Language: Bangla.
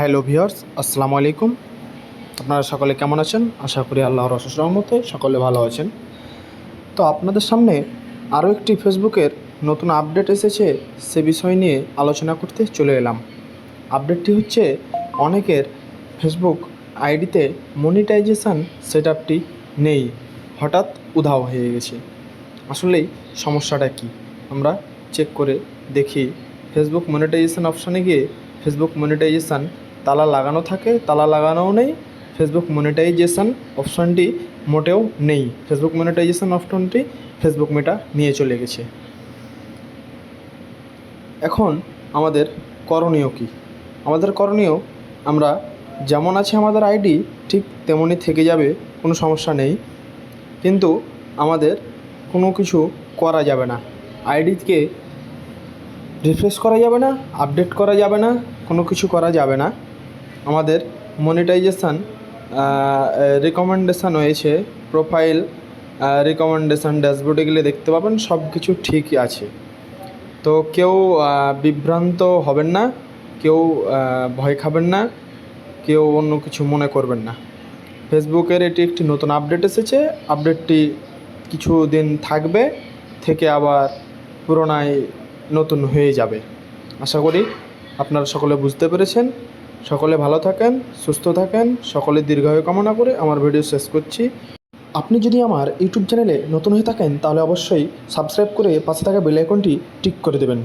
হ্যালো ভিউয়ার্স, আসসালামু আলাইকুম। আপনারা সকলে কেমন আছেন? আশা করি আল্লাহর অশেষ রহমতে সকলে ভালো আছেন। তো আপনাদের সামনে আরও একটি ফেসবুকের নতুন আপডেট এসেছে, সে বিষয় নিয়ে আলোচনা করতে চলে এলাম। আপডেটটি হচ্ছে, অনেকের ফেসবুক আইডিতে মনিটাইজেশান সেট আপটি নেই, হঠাৎ উধাও হয়ে গেছে। আসলেই সমস্যাটা কি? আমরা চেক করে দেখি। ফেসবুক মনিটাইজেশান অপশানে গিয়ে ফেসবুক মনিটাইজেশান তালা লাগানো থাকে, তালা লাগানোও নেই। ফেসবুক মনিটাইজেশান অপশানটি মোটেও নেই। ফেসবুক মনিটাইজেশান অপশানটি ফেসবুক মেটা নিয়ে চলে গেছে। এখন আমাদের করণীয় কি? আমাদের করণীয়, আমরা যেমন আছে আমাদের আইডি ঠিক তেমনই থেকে যাবে, কোনো সমস্যা নেই। কিন্তু আমাদের কোনো কিছু করা যাবে না। আইডিকে রিফ্রেশ করা যাবে না আপডেট করা যাবে না, কোনো কিছু করা যাবে না। আমাদের মনিটাইজেশান রিকমেন্ডেশান হয়েছে প্রোফাইল রিকমেন্ডেশান ড্যাশবোর্ডে গেলে দেখতে পাবেন সব কিছু ঠিকই আছে। তো কেউ বিভ্রান্ত হবেন না, কেউ ভয় খাবেন না, কেউ অন্য কিছু মনে করবেন না। ফেসবুকের এটি একটি নতুন আপডেট এসেছে আপডেটটি কিছু দিন থাকবে, থেকে আবার পুরোনায় নতুন হয়ে যাবে। আশা করি আপনারা সকলে বুঝতে পেরেছেন। সকলে ভালো থাকেন, সুস্থ থাকেন সকলে দীর্ঘায়ু কামনা করে আমার ভিডিও শেষ করছি। আপনি যদি আমার ইউটিউব চ্যানেলে নতুন হয়ে থাকেন, তাহলে অবশ্যই সাবস্ক্রাইব করে পাশে থাকা বেল আইকনটি টিক করে দেবেন।